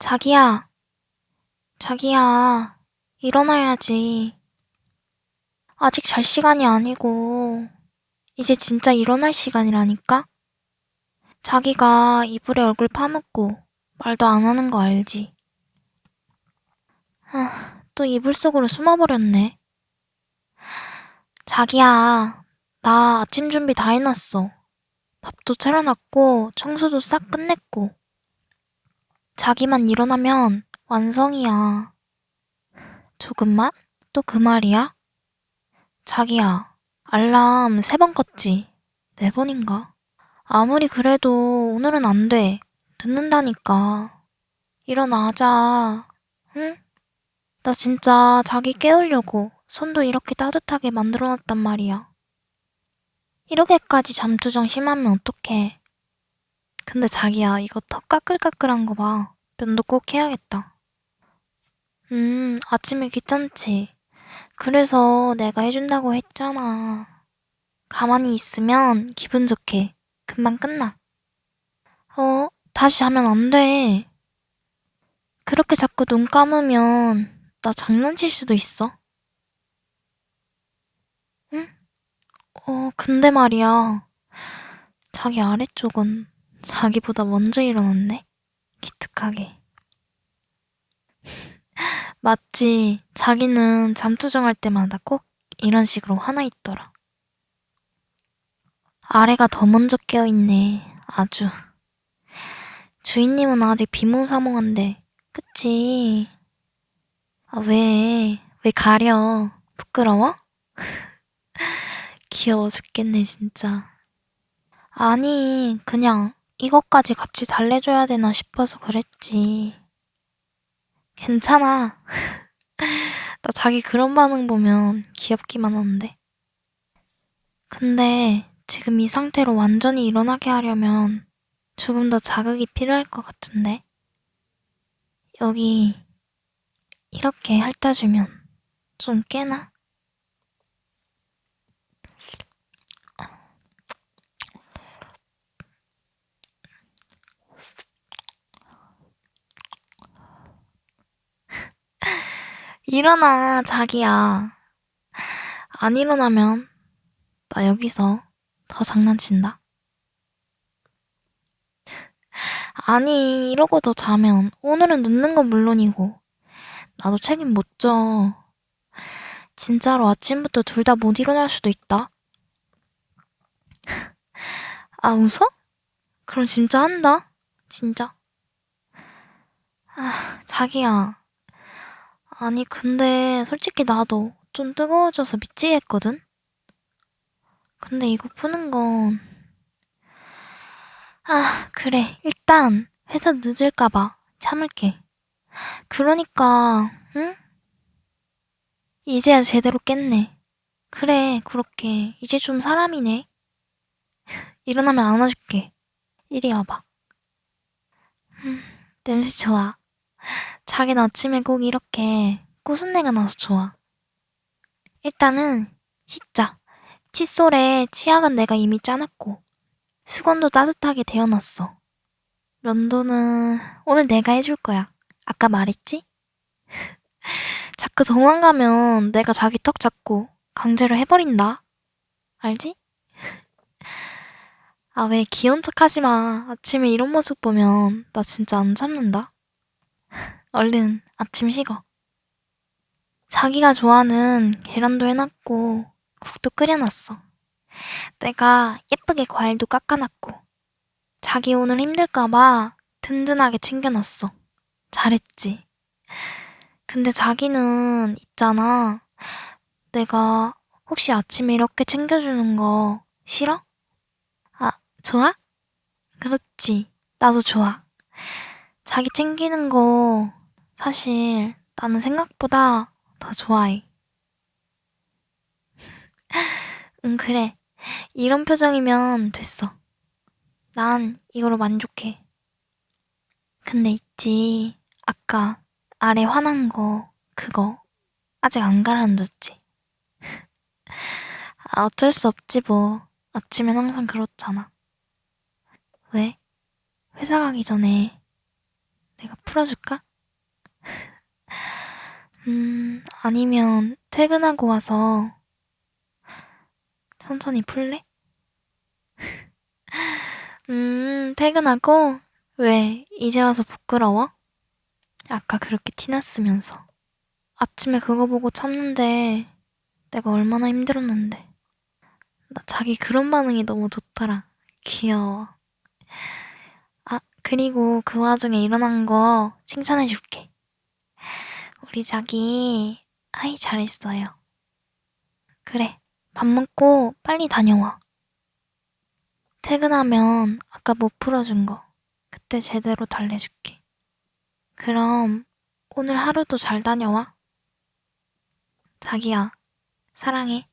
자기야, 자기야, 일어나야지. 아직 잘 시간이 아니고, 이제 진짜 일어날 시간이라니까? 자기가 이불에 얼굴 파묻고 말도 안 하는 거 알지? 아, 또 이불 속으로 숨어버렸네. 자기야, 나 아침 준비 다 해놨어. 밥도 차려놨고, 청소도 싹 끝냈고. 자기만 일어나면 완성이야. 조금만? 또 그 말이야? 자기야, 알람 세 번 껐지? 네 번인가? 아무리 그래도 오늘은 안 돼. 늦는다니까. 일어나자. 응? 나 진짜 자기 깨우려고 손도 이렇게 따뜻하게 만들어 놨단 말이야. 이렇게까지 잠투정 심하면 어떡해. 근데 자기야, 이거 턱 까끌까끌한 거 봐. 면도 꼭 해야겠다. 음, 아침에 귀찮지. 그래서 내가 해준다고 했잖아. 가만히 있으면 기분 좋게 금방 끝나. 어, 다시 하면 안 돼. 그렇게 자꾸 눈 감으면 나 장난칠 수도 있어. 응? 어, 근데 말이야. 자기 아래쪽은 자기보다 먼저 일어났네. 기특하게. 맞지. 자기는 잠투정할 때마다 꼭 이런 식으로 화나 있더라. 아래가 더 먼저 깨어있네. 아주. 주인님은 아직 비몽사몽한데, 그치? 아, 왜? 왜 가려? 부끄러워? 귀여워 죽겠네, 진짜. 아니, 그냥 이것까지 같이 달래줘야 되나 싶어서 그랬지. 괜찮아. 나 자기 그런 반응 보면 귀엽기만 한데. 근데 지금 이 상태로 완전히 일어나게 하려면 조금 더 자극이 필요할 것 같은데. 여기 이렇게 핥아주면 좀 깨나? 일어나, 자기야. 안 일어나면 나 여기서 더 장난친다. 아니, 이러고 더 자면 오늘은 늦는 건 물론이고 나도 책임 못 져. 진짜로 아침부터 둘 다 못 일어날 수도 있다. 아, 웃어? 그럼 진짜 한다. 진짜. 아, 자기야. 아니, 근데 솔직히 나도 좀 뜨거워져서 미치겠거든? 근데 이거 푸는 건. 아, 그래. 일단 회사 늦을까봐 참을게. 그러니까, 응? 이제야 제대로 깼네. 그래, 그렇게. 이제 좀 사람이네. 일어나면 안아줄게. 이리 와봐. 음, 냄새 좋아. 자기는 아침에 꼭 이렇게 꼬순내가 나서 좋아. 일단은 씻자. 칫솔에 치약은 내가 이미 짜놨고 수건도 따뜻하게 데워놨어. 면도는 오늘 내가 해줄 거야. 아까 말했지? 자꾸 도망가면 내가 자기 턱 잡고 강제로 해버린다. 알지? 아, 왜 귀여운 척 하지 마. 아침에 이런 모습 보면 나 진짜 안 참는다. 얼른 아침 식어. 자기가 좋아하는 계란도 해놨고 국도 끓여놨어. 내가 예쁘게 과일도 깎아놨고 자기 오늘 힘들까봐 든든하게 챙겨놨어. 잘했지. 근데 자기는 있잖아. 내가 혹시 아침에 이렇게 챙겨주는 거 싫어? 아, 좋아? 그렇지. 나도 좋아. 자기 챙기는 거 사실 나는 생각보다 더 좋아해. 응, 그래. 이런 표정이면 됐어. 난 이거로 만족해. 근데 있지. 아까 아래 화난 거, 그거. 아직 안 가라앉았지. 아, 어쩔 수 없지, 뭐. 아침엔 항상 그렇잖아. 왜? 회사 가기 전에 내가 풀어줄까? 음, 아니면 퇴근하고 와서 천천히 풀래? 음, 퇴근하고? 왜, 이제 와서 부끄러워? 아까 그렇게 티났으면서. 아침에 그거 보고 참는데 내가 얼마나 힘들었는데. 나 자기 그런 반응이 너무 좋더라. 귀여워. 아, 그리고 그 와중에 일어난 거 칭찬해줄게. 우리 자기, 아이, 잘했어요. 그래, 밥 먹고 빨리 다녀와. 퇴근하면 아까 못 풀어준 거, 그때 제대로 달래줄게. 그럼 오늘 하루도 잘 다녀와. 자기야, 사랑해.